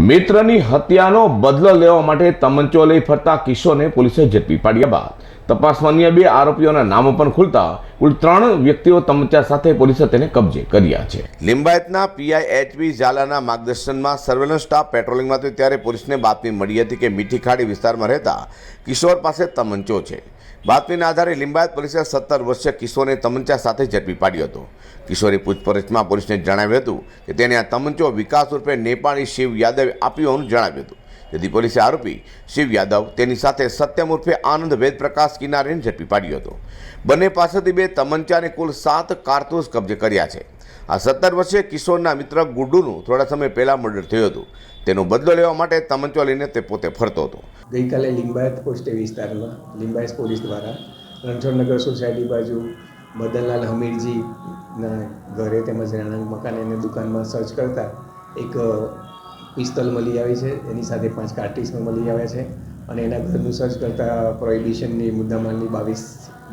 મિત્રની હત્યાનો બદલો લેવા માટે તમંચો લઈ ફરતા કિશોરને પોલીસે ઝડપી પાડ્યા બાદ તપાસમાં બે આરોપીઓના નામો પણ ખુલતા કુલ ત્રણ વ્યક્તિઓ તમચા સાથે પોલીસે તેને કબજે કર્યા છે. લિંબાયતના પીઆઈ એચબી ઝાલાના માર્ગદર્શનમાં સર્વેલન્સ સ્ટાફ પેટ્રોલિંગમાં હતો ત્યારે પોલીસને બાતમી મળી હતી કે મીઠી ખાડી વિસ્તારમાં રહેતા કિશોર પાસે તમંચો છે. બાતમીના આધારે લિંબાયત પોલીસે સત્તર વર્ષીય કિશોરને તમંચા સાથે ઝડપી પાડ્યો હતો. કિશોરે પૂછપરછમાં પોલીસને જણાવ્યું હતું કે તેને આ તમંચો વિકાસ રૂપે નેપાળી શિવ યાદવે આપ્યો હોવાનું જણાવ્યું હતું. જેથી પોલીસે આરોપી શિવ યાદવ તેની સાથે સત્યમ ઉર્ફે આનંદ વેદ પ્રકાશ કિનારેને ઝડપી પાડ્યો હતો. બંને પાસેથી બે તમંચા કુલ સાત કારતૂસ કબજે કર્યા છે. આ સત્તર વર્ષીય કિશોરના મિત્ર ગુડ્ડુનું થોડા સમય પહેલા મર્ડર થયું હતું. તેનો બદલો લેવા માટે તમંચો લઈને તે પોતે ફરતો હતો. ગઈકાલે લિંબાયત પોસ્ટે વિસ્તારમાં, લિંબાયત પોલીસ દ્વારા રણછોડનગર સોસાયટી બાજુ મદનલાલ હમીરજીના ઘરે તેમજ રહેણાંક મકાન અને દુકાનમાં સર્ચ કરતાં એક પિસ્તોલ મળી આવી છે એની સાથે પાંચ કાર્ટીસ પણ મળી આવ્યા છે અને એના ઘરનું સર્ચ કરતાં પ્રોહિબિશનની મુદ્દામાલની બાવીસ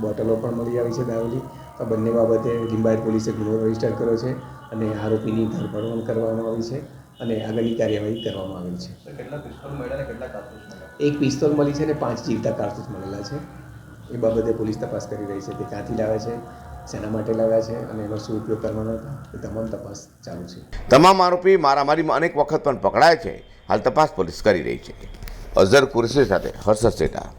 બોટલો પણ મળી આવી છે દારૂની. તો બંને બાબતે લિંબાયત પોલીસે ગુનો રજિસ્ટર કર્યો છે અને આરોપીની ધરપકડ પણ કરવામાં આવી છે અને આગળની કાર્યવાહી કરવામાં આવેલ છે. કેટલા પિસ્તોલ મળ્યા કેટલા કારતૂસ એક પિસ્તોલ મળી છે અને પાંચ જીવતા કારતૂસ મળેલા છે. એ બાબતે પોલીસ તપાસ કરી રહી છે કે ક્યાંથી લાવે છે શેના માટે લાવ્યા છે અને એનો શું ઉપયોગ કરવાનો હતો, એ તમામ તપાસ ચાલુ છે. તમામ આરોપી મારામારીમાં અનેક વખત પણ પકડાય છે. હાલ તપાસ પોલીસ કરી રહી છે. અઝર કુરશી સાથે હર્ષદ સેટા.